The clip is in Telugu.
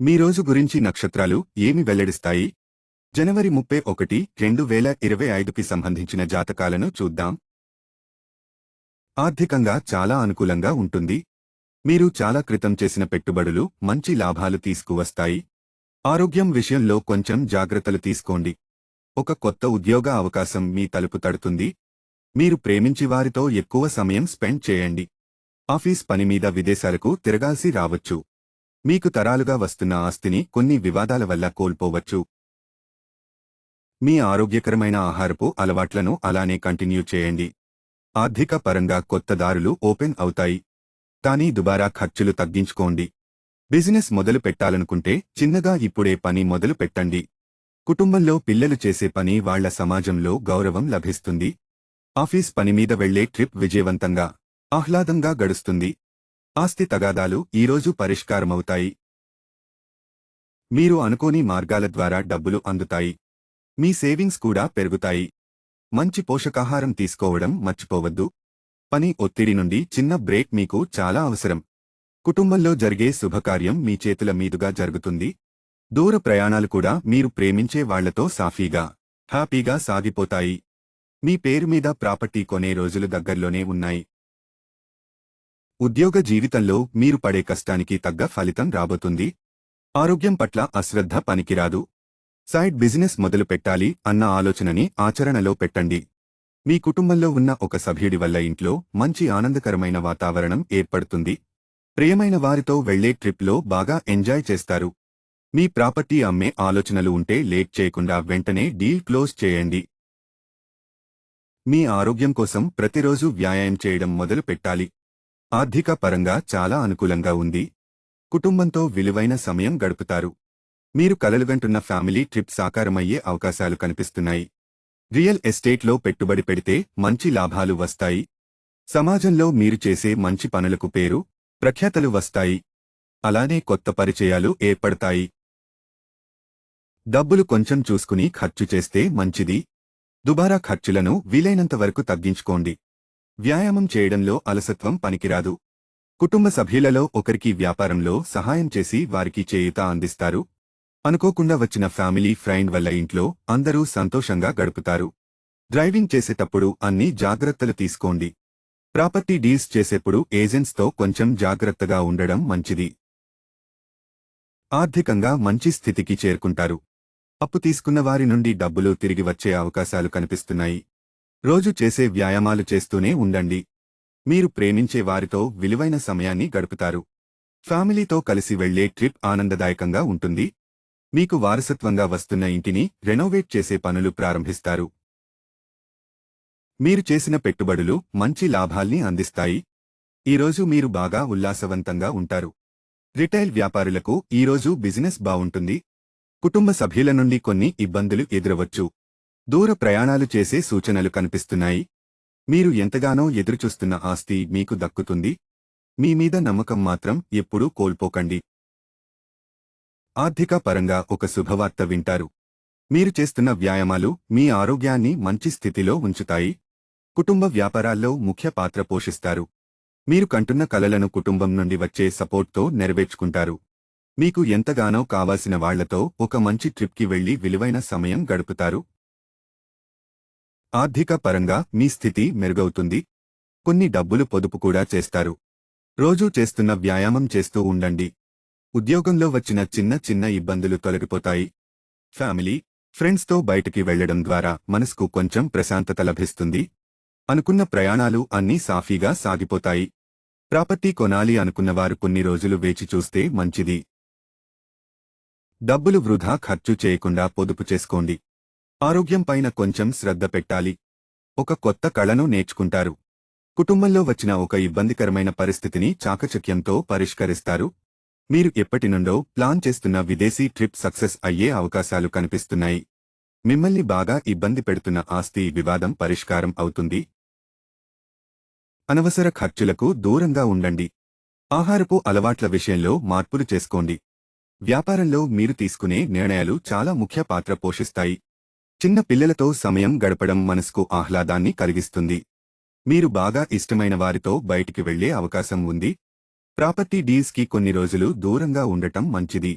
మీ రోజు గురించి నక్షత్రాలు ఏమి వెల్లడిస్తాయి? జనవరి ముప్పై ఒకటి రెండు వేల ఇరవై ఐదుకి సంబంధించిన జాతకాలను చూద్దాం. ఆర్థికంగా చాలా అనుకూలంగా ఉంటుంది. మీరు చాలా క్రితం చేసిన పెట్టుబడులు మంచి లాభాలు తీసుకువస్తాయి. ఆరోగ్యం విషయంలో కొంచెం జాగ్రత్తలు తీసుకోండి. ఒక కొత్త ఉద్యోగ అవకాశం మీ తలుపు తడుతుంది. మీరు ప్రేమించి వారితో ఎక్కువ సమయం స్పెండ్ చేయండి. ఆఫీస్ పని మీద విదేశాలకు తిరగాల్సి రావచ్చు. మీకు తరాలుగా వస్తున్న ఆస్తిని కొన్ని వివాదాల వల్ల కోల్పోవచ్చు. మీ ఆరోగ్యకరమైన ఆహారపు అలవాట్లను అలానే కంటిన్యూ చేయండి. ఆర్థిక పరంగా కొత్త దారులు ఓపెన్ అవుతాయి. కానీ దుబారా ఖర్చులు తగ్గించుకోండి. బిజినెస్ మొదలు పెట్టాలనుకుంటే చిన్నగా ఇప్పుడే పని మొదలు పెట్టండి. కుటుంబంలో పిల్లలు చేసే పని వాళ్ళ సమాజంలో గౌరవం లభిస్తుంది. ఆఫీస్ పని మీద వెళ్ళే ట్రిప్ విజయవంతంగా ఆహ్లాదంగా గడుస్తుంది. ఆస్తి తగాదాలు ఈరోజు పరిష్కారమవుతాయి. మీరు అనుకోని మార్గాల ద్వారా డబ్బులు అందుతాయి. మీ సేవింగ్స్ కూడా పెరుగుతాయి. మంచి పోషకాహారం తీసుకోవడం మర్చిపోవద్దు. పని ఒత్తిడి నుండి చిన్న బ్రేక్ మీకు చాలా అవసరం. కుటుంబంలో జరిగే శుభకార్యం మీ చేతుల మీదుగా జరుగుతుంది. దూర ప్రయాణాలు కూడా మీరు ప్రేమించే వాళ్ళతో సాఫీగా హ్యాపీగా సాగిపోతాయి. మీ పేరు మీద ప్రాపర్టీ కొనే రోజులు దగ్గర్లోనే ఉన్నాయి. ఉద్యోగ జీవితంలో మీరు పడే కష్టానికి తగ్గ ఫలితం రాబోతుంది. ఆరోగ్యం పట్ల అశ్రద్ధ పనికిరాదు. సైడ్ బిజినెస్ మొదలు పెట్టాలి అన్న ఆలోచనని ఆచరణలో పెట్టండి. మీ కుటుంబంలో ఉన్న ఒక సభ్యుడి వల్ల ఇంట్లో మంచి ఆనందకరమైన వాతావరణం ఏర్పడుతుంది. ప్రియమైన వారితో వెళ్ళే ట్రిప్లో బాగా ఎంజాయ్ చేస్తారు. మీ ప్రాపర్టీ అమ్మే ఆలోచనలు ఉంటే లేట్ చేయకుండా వెంటనే డీల్ క్లోజ్ చేయండి. మీ ఆరోగ్యం కోసం ప్రతిరోజు వ్యాయామం చేయడం మొదలు పెట్టాలి. ఆర్థిక పరంగా చాలా అనుకూలంగా ఉంది. కుటుంబంతో విలువైన సమయం గడుపుతారు. మీరు కలలుగంటున్న ఫ్యామిలీ ట్రిప్ సాకారమయ్యే అవకాశాలు కనిపిస్తున్నాయి. రియల్ ఎస్టేట్లో పెట్టుబడి పెడితే మంచి లాభాలు వస్తాయి. సమాజంలో మీరు చేసే మంచి పనులకు పేరు ప్రఖ్యాతలు వస్తాయి. అలానే కొత్త పరిచయాలు ఏర్పడతాయి. డబ్బులు కొంచెం చూసుకుని ఖర్చు చేస్తే మంచిది. దుబారా ఖర్చులను వీలైనంత వరకు తగ్గించుకోండి. వ్యాయామం చేయడంలో అలసత్వం పనికిరాదు. కుటుంబ సభ్యులలో ఒకరికి వ్యాపారంలో సహాయం చేసి వారికి చేయుత అందిస్తారు. అనుకోకుండా వచ్చిన ఫ్యామిలీ ఫ్రెండ్ వల్ల ఇంట్లో అందరూ సంతోషంగా గడుపుతారు. డ్రైవింగ్ చేసేటప్పుడు అన్ని జాగ్రత్తలు తీసుకోండి. ప్రాపర్టీ డీల్స్ చేసేప్పుడు ఏజెంట్స్తో కొంచెం జాగ్రత్తగా ఉండడం మంచిది. ఆర్థికంగా మంచి స్థితికి చేరుకుంటారు. అప్పు తీసుకున్న వారి నుండి డబ్బులు తిరిగి వచ్చే అవకాశాలు కనిపిస్తున్నాయి. రోజు చేసే వ్యాయామాలు చేస్తూనే ఉండండి. మీరు ప్రేమించే వారితో విలువైన సమయాన్ని గడుపుతారు. ఫ్యామిలీతో కలిసి వెళ్ళే ట్రిప్ ఆనందదాయకంగా ఉంటుంది. మీకు వారసత్వంగా వస్తున్న ఇంటిని రెనోవేట్ చేసే పనులు ప్రారంభిస్తారు. మీరు చేసిన పెట్టుబడులు మంచి లాభాల్ని అందిస్తాయి. ఈరోజు మీరు బాగా ఉల్లాసవంతంగా ఉంటారు. రిటైల్ వ్యాపారులకు ఈరోజు బిజినెస్ బావుంటుంది కుటుంబ సభ్యుల నుండి కొన్ని ఇబ్బందులు ఎదురవచ్చు. దూర ప్రయాణాలు చేసే సూచనలు కనిపిస్తున్నాయి. మీరు ఎంతగానో ఎదురుచూస్తున్న ఆస్తి మీకు దక్కుతుంది. మీ మీద నమ్మకం మాత్రం ఎప్పుడూ కోల్పోకండి. ఆర్థిక పరంగా ఒక శుభవార్త వింటారు. మీరు చేస్తున్న వ్యాయామాలు మీ ఆరోగ్యాన్ని మంచి స్థితిలో ఉంచుతాయి. కుటుంబ వ్యాపారాల్లో ముఖ్య పాత్ర పోషిస్తారు. మీరు కంటున్న కలలను కుటుంబం నుండి వచ్చే సపోర్ట్తో నెరవేర్చుకుంటారు. మీకు ఎంతగానో కావాల్సిన వాళ్ళతో ఒక మంచి ట్రిప్కి వెళ్ళి విలువైన సమయం గడుపుతారు. ఆర్థిక పరంగా మీ స్థితి మెరుగవుతుంది. కొన్ని డబ్బులు పొదుపు కూడా చేస్తారు. రోజూ చేస్తున్న వ్యాయామం చేస్తూ ఉండండి. ఉద్యోగంలో వచ్చిన చిన్న చిన్న ఇబ్బందులు తొలగిపోతాయి. ఫ్యామిలీ ఫ్రెండ్స్తో బయటికి వెళ్ళడం ద్వారా మనసుకు కొంచెం ప్రశాంతత లభిస్తుంది. అనుకున్న ప్రయాణాలు అన్నీ సాఫీగా సాగిపోతాయి. ప్రాపర్టీ కొనాలి అనుకున్నవారు కొన్ని రోజులు వేచి చూస్తే మంచిది. డబ్బులు వృధా ఖర్చు చేయకుండా పొదుపు చేసుకోండి. ఆరోగ్యం పైన కొంచెం శ్రద్ధ పెట్టాలి. ఒక కొత్త కళను నేర్చుకుంటారు. కుటుంబంలో వచ్చిన ఒక ఇబ్బందికరమైన పరిస్థితిని చాకచక్యంతో పరిష్కరిస్తారు. మీరు ఎప్పటినుండో ప్లాన్ చేస్తున్న విదేశీ ట్రిప్ సక్సెస్ అయ్యే అవకాశాలు కనిపిస్తున్నాయి. మిమ్మల్ని బాగా ఇబ్బంది పెడుతున్న ఆస్తి వివాదం పరిష్కారం అవుతుంది. అనవసర ఖర్చులకు దూరంగా ఉండండి. ఆహారపు అలవాట్ల విషయంలో మార్పులు చేసుకోండి. వ్యాపారంలో మీరు తీసుకునే నిర్ణయాలు చాలా ముఖ్య పాత్ర పోషిస్తాయి. చిన్న పిల్లలతో సమయం గడపడం మనసుకు ఆహ్లాదాన్ని కలిగిస్తుంది. మీరు బాగా ఇష్టమైన వారితో బయటికి వెళ్ళే అవకాశం ఉంది. ప్రాపర్టీ డీల్స్కి కొన్ని రోజులు దూరంగా ఉండటం మంచిది.